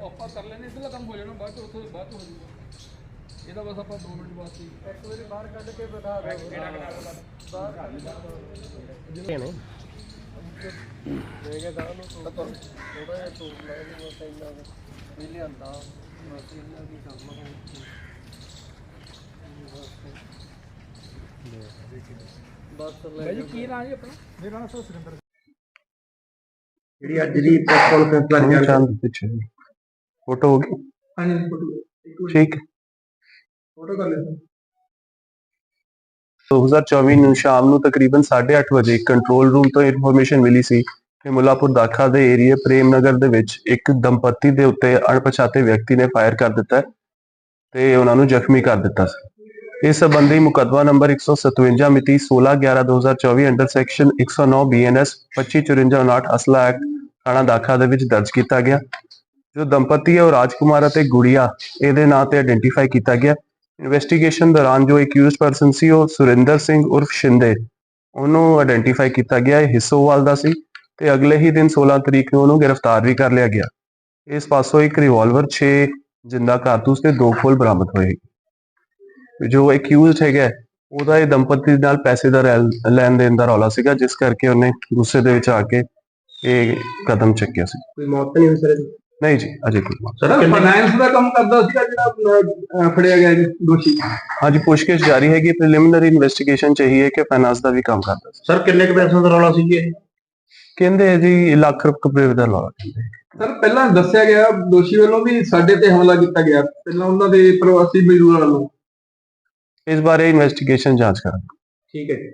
ਆਪਾਂ ਕਰ ਲੈਣੇ ਇਧਰਲਾ ਕੰਮ ਬਾਅਦ ਚ ਉੱਥੋਂ ਬਾਅਦ ਚ ਹੋ ਜਾਊਗਾ। ਇਹਦਾ ਬਸ ਆਪਾਂ 2 ਮਿੰਟ ਵਾਸਤੇ ਇੱਕ ਵਾਰੀ ਬਾਹਰ ਕੱਢ ਕੇ ਬਿਠਾ ਦਿਓ। ਬਾਹਰ ਕੱਢ ਕੇ ਨੇ ਦੇ ਕੇ ਤਾਂ ਉਹਨੂੰ ਥੋੜਾ ਜਿਹਾ ਤੂੰ ਲੈ ਲਈ ਮੈਂ ਕਹਿੰਦਾ ਵੀ ਲਿਆਂਦਾ ਬਸ ਇਹਨਾਂ ਦੀ ਕੰਮ ਹੈ ਬਸ ਲੈ ਜੀ ਕੀ ਨਾਂ ਜੀ ਆਪਣਾ? ਮੇਰਾ ਨਾਮ ਸੁਰਿੰਦਰ ਜਿਹੜੀ ਅੱਜ ਦੀ ਪ੍ਰੈਸ ਕਾਨਫਰੰਸ ਲੱਗ ਚੰਦ ਪਿੱਛੇ। ਫੋਟੋ ਹੋ ਗਈ? ਹਾਂਜੀ ਫੋਟੋ। ਠੀਕ। ਹੈ। ਫੋਟੋ ਕਰ ਲੈ 2024 ਨੂੰ ਸ਼ਾਮ ਨੂੰ ਤਕਰੀਬਨ 8:30 ਵਜੇ ਕੰਟਰੋਲ ਰੂਮ ਤੋਂ ਇਨਫੋਰਮੇਸ਼ਨ ਮਿਲੀ ਸੀ ਕਿ ਮੁਲਾਪੁਰ ਦਾਖਾ ਦੇ ਏਰੀਏ ਪ੍ਰੇਮ ਨਗਰ ਦੇ ਵਿੱਚ ਇੱਕ ਦੰਪਤੀ ਦੇ ਉੱਤੇ ਅਣਪਛਾਤੇ ਵਿਅਕਤੀ ਨੇ ਫਾਇਰ ਕਰ ਦਿੱਤਾ ਤੇ ਉਹਨਾਂ ਨੂੰ ਜ਼ਖਮੀ ਕਰ ਦਿੱਤਾ ਸੀ। ਇਸ ਸੰਬੰਧੀ ਮੁਕੱਦਮਾ ਨੰਬਰ 157 ਮਿਤੀ 16/11/2024 ਅੰਡਰ ਸੈਕਸ਼ਨ 109 ਬੀਐਨਐਸ 2554 ਅਸਲਾ ਐਕਟ ਥਾਣਾ ਦਾਖਾ ਦੇ ਵਿੱਚ ਦਰਜ ਕੀਤਾ ਗਿਆ। ਜੋ ਦੰਪਤੀ ਹੈ ਉਹ ਰਾਜਕੁਮਾਰ ਅਤੇ ਗੁੜੀਆ, ਇਹਦੇ ਨਾਂ ਤੇ ਆਇਡੈਂਟੀਫਾਈ ਕੀਤਾ ਗਿਆ। ਇਨਵੈਸਟੀਗੇਸ਼ਨ ਦੌਰਾਨ ਜੋ ਅਕਿਊਜ਼ਡ ਪਰਸਨ ਸੀ ਉਹ ਸੁਰਿੰਦਰ ਸਿੰਘ ਉਰਫ ਸ਼ਿੰਦੇ ਉਹਨੂੰ ਆਇਡੈਂਟੀਫਾਈ ਕੀਤਾ ਗਿਆ, ਇਹ ਹਿੱਸੋਵਾਲ ਦਾ ਸੀ ਤੇ ਅਗਲੇ ਹੀ ਦਿਨ 16 ਤਰੀਕ ਨੂੰ ਉਹਨੂੰ ਗ੍ਰਿਫਤਾਰ ਵੀ ਕਰ ਲਿਆ ਗਿਆ। ਇਸ ਪਾਸੋਂ ਇੱਕ ਰਿਵਾਲਵਰ 6 ਜਿੰਦਾ ਕਾਰਤੂਸ ਤੇ ਦੋ ਖੋਲ ਬਰਾਮਦ ਹੋਏ। ਜੋ ਅਕਿਊਜ਼ਡ ਹੈਗਾ, ਉਹਦਾ ਇਹ ਦੰਪਤੀ ਨਾਲ ਪੈਸੇ ਦਾ ਲੈਣ ਦੇਣ ਦਾ ਰੌਲਾ ਸੀਗਾ, ਜਿਸ ਕਰਕੇ ਉਹਨੇ ਗੁੱਸੇ ਦੇ ਵਿੱਚ ਆ ਕੇ ਇਹ ਕਦਮ ਚੱਕਿਆ ਸੀ। ਕੋਈ ਮੌਤ ਨਹੀਂ ਹੋਈ ਸਰ ਨਹੀਂ ਜੀ ਅਜੇ ਕੋਈ ਮੌਤ। ਸਰ ਫਾਈਨਾਂਸ ਦਾ ਕੰਮ ਕਰਦਾ ਸੀਗਾ ਜਿਹੜਾ ਅਹ, ਫੜਿਆ ਗਿਆ ਜੀ ਦੋਸ਼ੀ। ਹਾਂਜੀ ਪੁੱਛਗਿੱਛ ਜਾਰੀ ਹੈਗੀ ਪ੍ਰੀਲਿਮਿਨਰੀ ਇਨਵੈਸਟੀਗੇਸ਼ਨ ਚਾਹੀਏ ਕਿ ਫਾਈਨਾਂਸ ਦਾ ਵੀ ਕੰਮ ਕਰਦਾ ਸੀ। ਸਰ ਕਿੰਨੇ ਕੁ ਪੈਸੇ ਦਾ ਰੌਲਾ ਸੀ ਇਹ? ਕਹਿੰਦੇ ਜੀ ਲੱਖ ਰੁਪਏ ਦਾ ਰੌਲਾ ਕਹਿੰਦੇ। ਸਰ ਪਹਿਲਾਂ ਦੱਸਿਆ ਗਿਆ ਦੋਸ਼ੀ ਵੱਲੋਂ ਵੀ ਸਾਡੇ ਤੇ ਹਮਲਾ ਕੀਤਾ ਗਿਆ। ਪਹਿਲਾਂ ਉਹਨਾਂ ਦੇ ਪ੍ਰਵਾਸੀ ਮਜ਼ਦੂਰਾਂ ਵੱਲੋਂ। ਇਸ ਬਾਰੇ ਇਨਵੈਸਟੀਗੇਸ਼ਨ ਜਾਂਚ ਕਰਾਂਗੇ। ਠੀਕ ਹੈ ਜੀ।